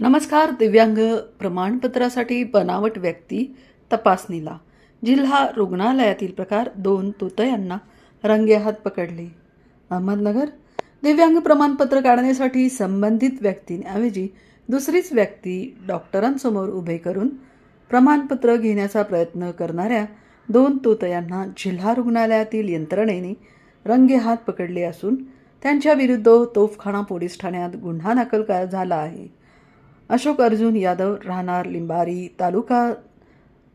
नमस्कार दिव्यांग प्रमाणपत्रासाठी बनावट व्यक्ती तपासणीला. जिल्हा रुग्णालयातील प्रकार दोन तोतयांना रंगेहात पकडले. अहमदनगर दिव्यांग प्रमाणपत्र काढण्यासाठी संबंधित व्यक्तींऐवजी दुसरीच व्यक्ती डॉक्टरांसमोर उभे करून प्रमाणपत्र घेण्याचा प्रयत्न करणाऱ्या दोन तोतयांना जिल्हा रुग्णालयातील यंत्रणेने रंगेहात पकडले असून त्यांच्याविरुद्ध तोफखाना पोलीस ठाण्यात गुन्हा दाखल झाला आहे. अशोक अर्जुन यादव राहणार लिंबारी तालुका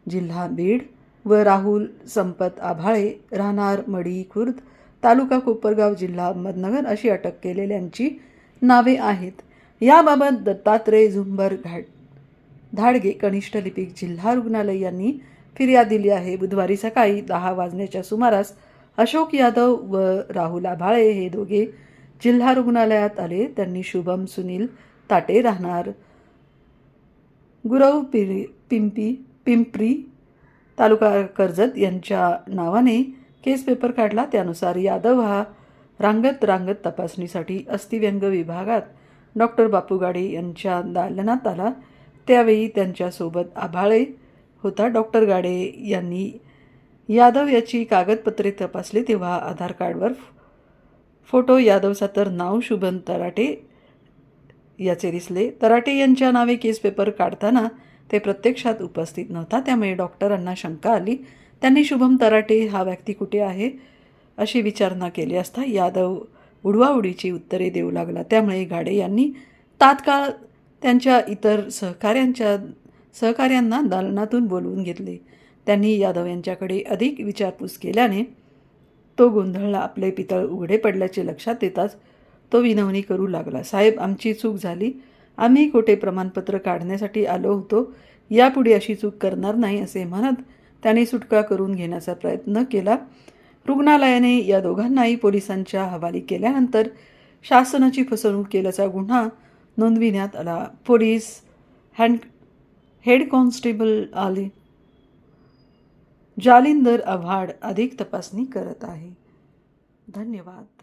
जिल्हा बीड व राहुल संपत आभाळे राहणार मडी खुर्द तालुका कोपरगाव जिल्हा अहमदनगर अशी अटक केलेल्यांची नावे आहेत. याबाबत दत्तात्रय झुंबर घाट धाडगे कनिष्ठ लिपिक जिल्हा रुग्णालय यांनी फिर्याद दिली आहे. बुधवारी सकाळी दहा वाजण्याच्या सुमारास अशोक यादव व राहुल आभाळे हे दोघे जिल्हा रुग्णालयात आले. त्यांनी शुभम सुनील ताटे राहणार गुरव पिरी पिंपी पिंपरी तालुका कर्जत यांच्या नावाने केस पेपर काढला. त्यानुसार यादव हा रांगत रांगत तपासणीसाठी अस्थिव्यंग विभागात डॉक्टर बापू गाडे यांच्या दालनात आला. त्यावेळी त्यांच्यासोबत आभाळे होता. डॉक्टर गाडे यांनी यादव याची कागदपत्रे तपासली. तेव्हा आधार कार्डवर फोटो यादवचा तर नाव शुभन तराटे याचे दिसले तराटे यांच्या नावे केस पेपर काढताना ते प्रत्यक्षात उपस्थित नव्हता. त्यामुळे डॉक्टरांना शंका आली. त्यांनी शुभम तराटे हा व्यक्ती कुठे आहे? अशी विचारणा केली असता यादव उडवाउडीची उत्तरे देऊ लागला. त्यामुळे गाडे यांनी तात्काळ त्यांच्या इतर सहकाऱ्यांच्या सहकाऱ्यांना दालनातून बोलवून घेतले. त्यांनी यादव यांच्याकडे अधिक विचारपूस केल्याने तो गोंधळला. आपले पितळ उघडे पडल्याचे लक्षात येताच तो विनवणी करू लागला. साहेब आमची चूक झाली. आम्ही खोटे प्रमाणपत्र काढण्यासाठी आलो होतो. यापुढे अशी चूक करणार नाही असे म्हणत त्याने सुटका करून घेण्याचा प्रयत्न केला. रुग्णालयाने या दोघांनाही पोलिसांच्या हवाली केल्यानंतर शासनाची फसवणूक केल्याचा गुन्हा नोंदविण्यात आला. पोलीस हँड हेड कॉन्स्टेबल आले. जालिंदर आव्हाड अधिक तपासणी करत आहे. धन्यवाद.